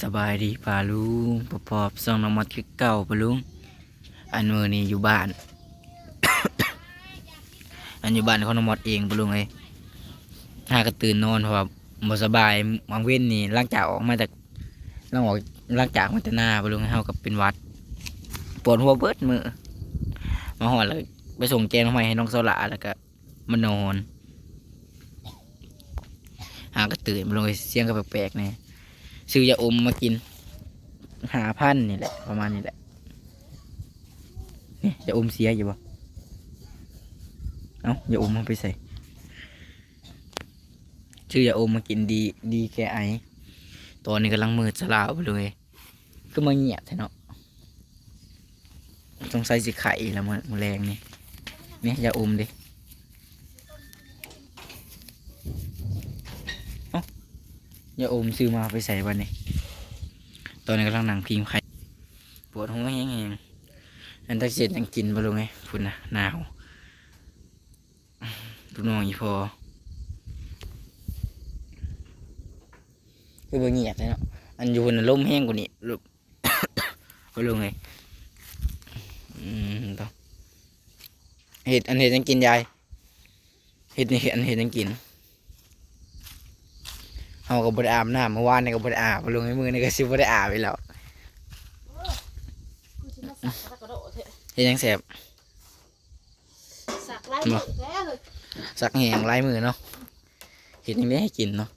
สบายดีป่าลุงปอบปอบซองน้ำมัดคือเก่าป่าลุงอันมือนี่อยู่บ้าน อันอยู่บ้านเขาน้ำมัดเองป่าลุงเอ้ยหาก็ตื่นนอนเพราะว่าบ่สบายบางเว้นนี่หลังจากออกมาจากหลังออกหลังจากมาแตหน้าป่าลุงเฮากับเป็นวัดปวดหัวเบิดมือมาหอดเลยไปส่งแจงทำไมให้น้องโซลาแล้วก็มานอนหาก็ตื่นมาลงเสียงก็แปลกๆเนี่ย ซื้อยาอมมากิน หาพันนี่แหละ ประมาณนี้แหละนี่ยาอมเสียอยู่บ่เอ้ายาอมมาไปใส่ชื่อยาอมมากินดีดีแกไอตอนนี้กำลังมืดสลาวไปเลยก็มาเงียบแท้เนาะสงสัยสิไข่แล้วมันแรงนี่นี่ยาอมดิ ย่าอมซื้อมาไปใส่วันนี้ ตอนนี้กำลังหนังพิงไข่ปวดหัวแห้งๆอันตักเสร็จยังกินบ่ลงไงพุ่นนะหนาวลูกน้องอีพอคือบ่เงียบเลยเนาะอันอยู่น่ะลมแห้งกว่านี้ลูกบ่ลงไงอืมต้องเห็ดอันเห็ดยังกินยายเห็ดนี่อันเห็ดยังกิน เขาก็บได้อาบน้ำเมื่อวานนี่ก็บได้อาบลงในมือนี่ก็ซิบได้อาบไปแล้วกูสิมาสักแล้วก็โดดเถอะเฮ็ดหยังแสบสักไล่มือแท้เลยสักแหงลายมือเนาะเห็ดหยังได้ให้กินเนาะ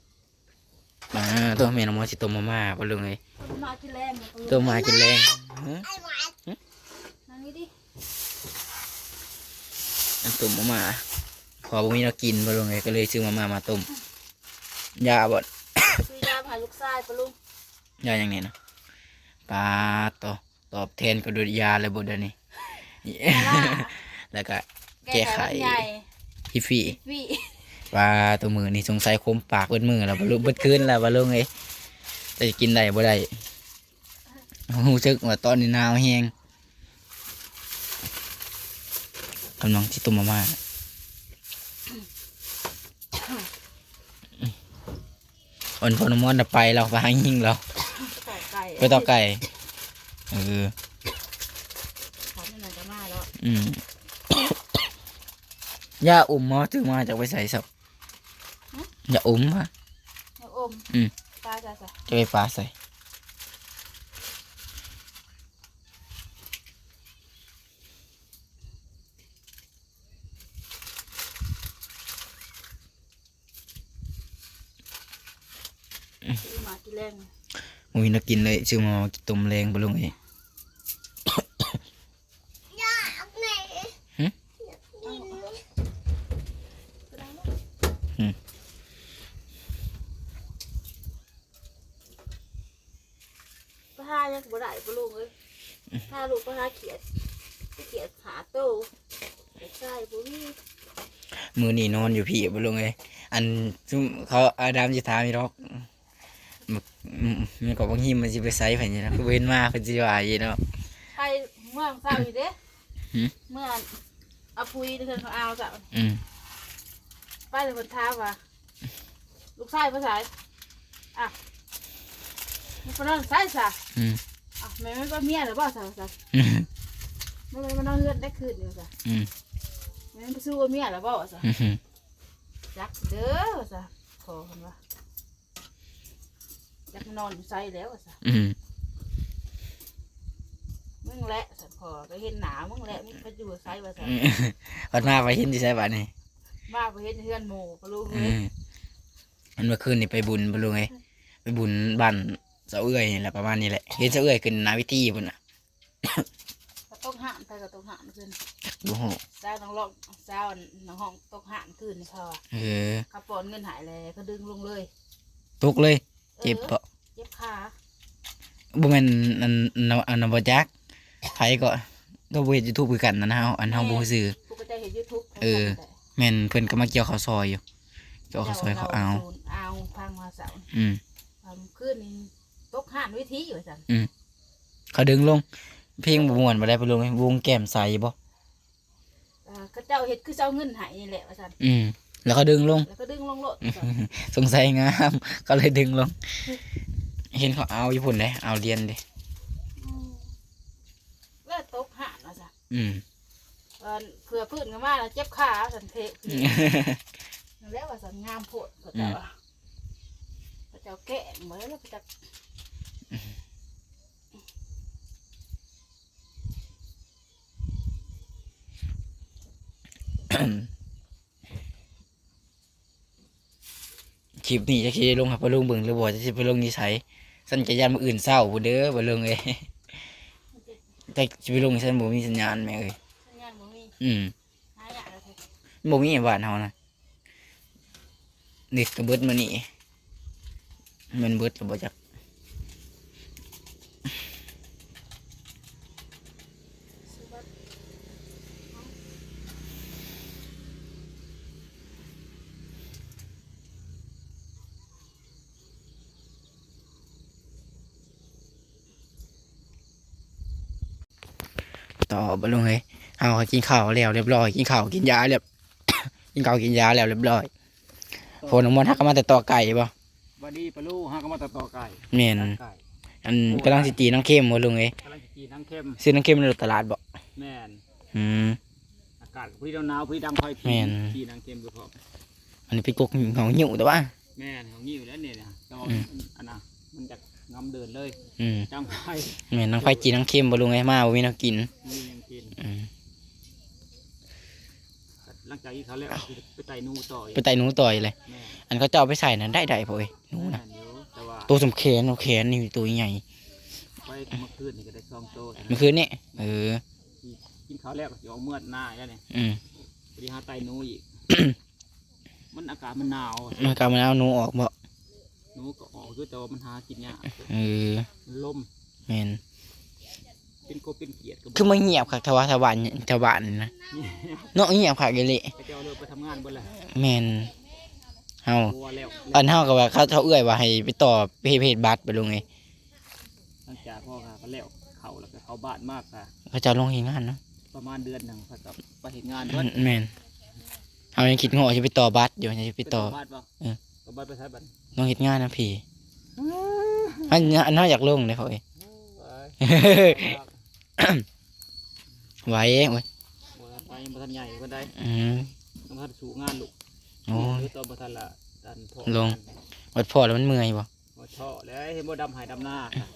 มาตัวแม่น้องมอสิต้มมาม่าบ่ลงเลยคนมากินแรงเนี่ยต้มมากินแรงฮะนั่งนี่ดิอันต้มมาม่าพอบ่มีเรากินบ่ลงเลยก็เลยซื้อมาม่ามาต้มยาบ่ซื้อยาผ่า ลูกชายปะลุงยาอย่างนี้เนาะปลาต่อตอบแทนก็โดยยาเลยบ่เดี๋ยวนี้แล้วก็แก้ไขใหญ่ฮิฟี่วี่ปลาตัวมือนี่สงสัยคมปากเบิดมือแล้วบรรลุเบิดคืนแล้วบรรลุไงแต่จะกินได้บ่ได้หูซึกว่าตอนนี้หนาวแฮงกำลังที่ตุ่มมาม่ อนพนมอนไปเราไปหายิงเราไปต่อไก่เอออืมยาอุ่มมอถือมาจากไปใส่สับยาอุ่มมาเดี๋ยวอมอืมปลาจ้ะจ้ะจะไปปลาใส่ ซื้ อมากินแรงมุ้ยนักกินเลยชื่อมากินต้มแรงบลุงเอ้ยปลาหายังบ่ได้ปะลุงเลยถ้าลูกปลาหาเขียดเขียดหาโตลูกชายบ่มีมือนี่นอนอยู่พี่บลุงเอ้ยอันซุ่มเขาอาดามจะถามอีหรอก มันมันก็บางทีมันจะไปไซส์ไผ่เนี่ยนะคือเว้นมาคือจะว่าอย่างเนาะไปเมื่อเช้าอยู่เด้หืมเมื่อเอาปุยเดินเขาเอาจ้ะอืมไปเลยคนท้าว่ะลูกชายภาษาอะมันเป็นน้องชายสะอืมอะแม่ไม่ก็เมียหรือเปล่าสะสะอืมไม่ไม่น้องเลือดได้คืนเดียวสะอืมแม่ไปสู้กับเมียหรือเปล่าสะอืมจักเด้อสะขอคนว่า จักนอนอยู่ไซแล้วสะอืมมึงแหละสะขอไปเห็นหนามึงแหละมึงไปอยู่ไซว่าสะอืมวันหน้าไปเห็นที่ไซบ้านนี่มาไปเห็นเฮือนหมู่ปะลูกอืเอ้ยมอันเมื่อคืนนี่ไปบุญบลุงเอ้ยไปบุญบ้านเสาเอื้อยนี่แหละประมาณนี้แหละเห็นเสาเอื้อยขึ้นนาวิธีพุ่นน่ะก็ต้องห้ามไปก็ต้องห้ามคืนดูโหเจ้าน้องลอกเจ้าน้องห้องต้องห้ามคืนนี่เขาอะเออเขาปอนเงินหายเลยเขาดึงลงเลยตุกเลย เจ็บปะเจ็บขาบ่แม่นอันอันอันนั้นบ่จักไผก็ก็บ่เฮ็ด YouTube คือกันนะนะเฮาอันเฮาบ่รู้ซื่อกูก็จะเห็นยูทูบเออแม่นเพิ่นก็มาเกี่ยวข้าวซอยอยู่เกี่ยวข้าวซอยเขาเอาเอาพังมาเสาอืมทำขึ้นนี่ตกห่านวิธีอยู่จันเขาดึงลง เพลงบ่ม่วนบ่ได้ไปลงวงแก้มใสบ่เออก็เจ้าเห็ดคือเจ้าเงินหายนี่แหละว่าจันอืม แล้วเขาดึงลง แล้วก็ดึงลงโลดสงสัยงาม ก็เลยดึงลง เห็นเขาเอาญี่ปุ่นเลยเอาเรียนเลยอืมเลือดตกหานว่าจ้ะอืมเอิ่นเผื่อพื้นกันมาแล้วเจ็บขาสันเทะนั่นแหล้วว่าสันงามโพดก็จะว่าก็จะแกะเหมือนแล้วก็จะ คลิปนี้จะคิดลงครับปลุงเบิ่งหรือบ่จะสิไปลงนิสัยสัญญาณมืออื่นเศร้าบ่เด้อบ่ลงเอ้ยแต่สิไปลงสันบ่มีสัญญาณแม่เอ้ยสัญญาณบ่มีอืมหาอย่างแล้วเถอะบ่มีบ้านเฮานะเด็กก็เบิดมานี่มันเบิดแล้วบ่จัก ต่อบ่ลงเอ้ยเฮาก็กินข้าวแล้วเรียบร้อย กินข้าวกินยาเรียบ กินข้าวกินยาแล้วเรียบร้อยโฟนของมันฮักก็มาแต่ต่อไก่บ่บัดนี้ปลาลูกฮะก็มาตัดต่อไก่แม่นไก่อันกำลังสิจีน้ำเค็มบ่ลงเอ้ยกำลังจะกินทั้งเข้มซื้อน้ำเค็มในตลาดบ่แม่นอืมอากาศพี่หนาวพี่ดำคอยแม่นพี่นังเข้มดูพร้อมอันนี้เป็นกกของหิวแต่ว่าแม่นของนิ้วแล้วเนี่ยนะแต่ว่าอืมอันน่ะมันจะ งำเดินเลยอืมจังไฟแม่นน้ำไฟจีน้ำเค็มบ่ลงเอ้ยมาบ่มีน้ำกินมียังกินอืมหลังจากที่เขาแล้วคือไปไต่นูต่ออีกไปไต่หนูต่อยเลย แม่อันเขาจะเอาไปใส่นั้นได้ได้พ่อยหนูนะแม่เดี๋ยวแต่ว่าตัวสมแขนเอาแขนนี่ตัวใหญ่ไปเมื่อคืนนี่ก็ได้ซองโตเมื่อคืนนี่เออ กินข้าวแล้วก็จะเอาเมื่อหน้าแล้วเนี่ยอืมพอดีหาไต่นูอีก มันอากาศมันหนาวมันกำมันเอาหนูออกบ่ นูก็ออกคือแต่ว่ามันหากินยากเออมันลมแม่นเป็นกบเป็นเกียดก็คือมันเงียบคักทว่าทวารทวารนี่นะเนาะเงียบคักเลยไปเจ้าเลิกไปทำงานบนแหละแม่นเฮาบัวแล้วอันเฮาก็ว่าเขาเขาเอื้อยว่าให้ไปต่อเพจเพจบัตรไปลงไงหลังจากพ่อค่ะก็แล้วเขาแล้วก็เขาบ้านมากค่ะ เขาจะลงเฮ็ดงานเนาะประมาณเดือนหนึ่งเขาก็ไปเห็นงานอืเพิ่นมแม่นเฮายังคิดงอจะไปต่อบัตรอยู่จะไปต่อบ้านป่ะเออ ต่อบ้านไปใช้บัตรลงเฮ็ดงานนะพี่อันอันเฮาอยากลงเลยพ่อยไหว้โอ้ยบัวไปยังบัทันใหญ่ก็ได้อืมยังบัทันสู่งานลูกโอ้ยหรือตอนบัทันละดันพ่อลงวัดพอแล้วมันเมื่อยบ่บัท่อแล้วเห็นบ่ดำหายดำหน้าค่ะ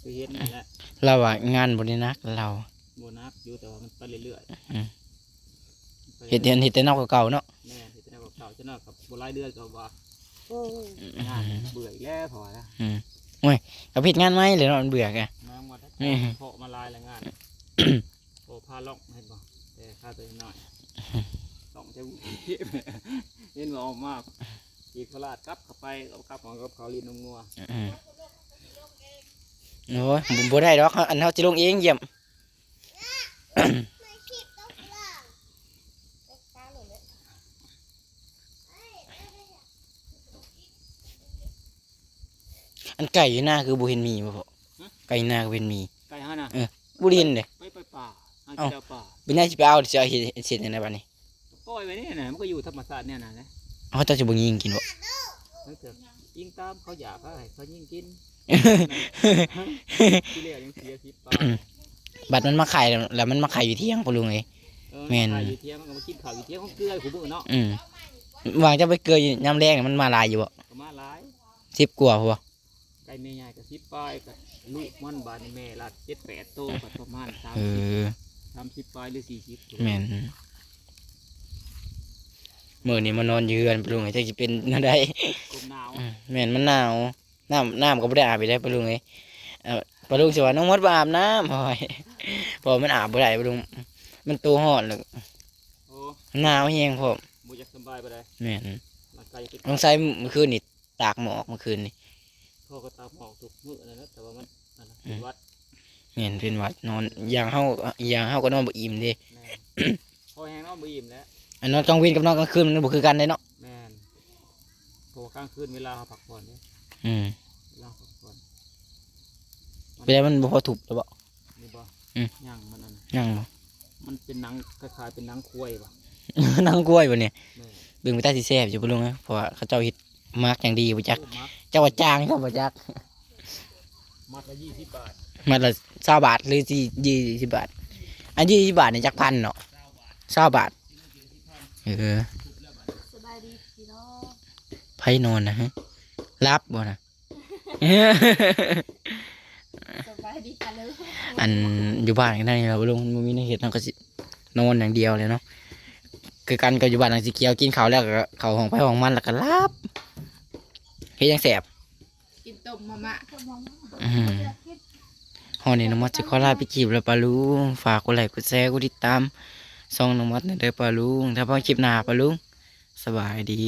คือเห็นนั่นแหละเราว่างานบ่ได้นักเราโบนักอยู่แต่ว่ามันไปเรื่อยอืมๆไปเฮ็ดเฮ็ดเฮ็ดแต่นอกเก่าๆเนาะแม่ เห็ดแต่กับเก่าจะน่ากับบัรายเดือนก็ว่างานเบื่ออีกแล้วพอละก็ผิดงานไหมหรือเนาะมันเบื่อแกมาหมดอืมเพาะมาลายละงานโอ้พาล่องเห็นบ่แต่ค่าตัวหน่อยล่องจะเห็นบ่ออกมากอีกพลาดกลับเข้าไปเอากลับของกับเขาลีนนงัวอืมโอ้ยบ่บ่ได้ดอกอันเฮาสิลงเองเยี่ยม อันไก่อยู่หน้าคือบ่เห็นมีบ่พ่อไก่หน้าก็เป็นมีไก่ฮะน่ะบ่ได้เห็นเด้ไปไปป่าหาเอ้าเจ้าป่าเป็นไงสิไปเอาสิเอาเฮ็ดเฮ็ดจังได๋บัดนี้ปล่อยไว้นี่น่ะมันก็อยู่ธรรมชาติเนี่ยน่ะนะเอาเจ้าสิบ่ยิงกินบ่มันเถอะยิงตามเขาอยากเขาให้เขายิงกินที่เหลือยังเสียสิบป่าบัดมันมาขายแล้วแล้วมันมาขายอยู่เที่ยงพ่อลุงเอ้ยเออแม่นขายอยู่เที่ยงมันก็มากินข้าวอยู่เที่ยงของเกลือของมือเนาะอืมวางจะไปเกยอยู่ยามแรงนี่มันมาหลายอยู่บ่ก็มาหลาย10กว่าพ่อ ไก่แม่ใหญ่กับสิบปลายกับลูกมันบานแม่ละเจ็ดแปดโตกับประมาณสามเอสิบอสามสิบปลายหรือสี่สิบแม่นมื้อนี้มานอนอยู่เรือนพ่อลุงเอ้ยจักสิเป็นแนวใดกลมหนาวอืมแม่นมันหนาวน้ำน้ำก็บ่ได้อาบไปได้ปะลุงเอ้ยเอ่อปะลุงสิว่าน้องมดบ่อาบน้ำพอยเพอมันอาบบ่ได้ปะลุงมันตัวร้อนแล้วโอ้หนาวแฮงพร้อมบุอยากสบายไปเลยแม่นร่างกายจะต้องใส่เมื่อคืนนี่ตากหมอกเมื่อคืนนี่ พ่อก็ตามหมอกทุกมื้อนะนะแต่ว่ามันนั่นน่ะเป็นวัดแม่นเป็นหวัดนอนอย่างเฮาอย่างเฮาก็นอนบ่อิ่มเด้แม่น พอแห้งเน้องบีมแล้วอันนอนกลางวันกับนอนกลางคืนมันบ่คือกันเด้เนาะแม่นเพราะว่ากลางคืนเวลาเราพักผ่อนเนี่ยอืมเวลาพักผ่อนไปได้มันบ่พอถูกแล้วบ่ นี่บ่อืม ย่างมันนั่นน่ะยังบ่ มันเป็นหนังคล้ายๆเป็นหนังควายบ่นั่งกล้วยบ่เนี่ยแม่น เบิ่งไปใต้สิแซ่บอยู่ปะลุงเอ้ยเพราะว่าเขาเจ้าเฮ็ด มักอย่างดีบ่จักมัดเจ้าว่าจ้างเจ้าบ่จักมัดละยี่สิบบาทมัดละ20บาทหรือสิ20บาท อัน20บาทนี่จักพันเนาะ20บาทเออสบายดีพี่น้องไผนอนนะฮะรับบ่นะสบายดีกันเลยอันอยู่บ้านกันได้เราลุงมันมีในเหตุเราก็สินอนอย่างเดียวเลยเนาะคือกันก็อยู่บ้านหลังสีเขียวกินข้าวแล้วก็เขาห้องไปห้องมันแล้วก็รับ เฮ็ดยังแสบกินต้มมะมะอืมฮอนี่น้องมัดจะขอลาไปจีบแล้วปลาลุงฝากกดไลค์กดแชร์กดติดตามซองน้องมัดในเด้อปลาลุงถ้าพอคลิปหน้าปลาลุงสบายดี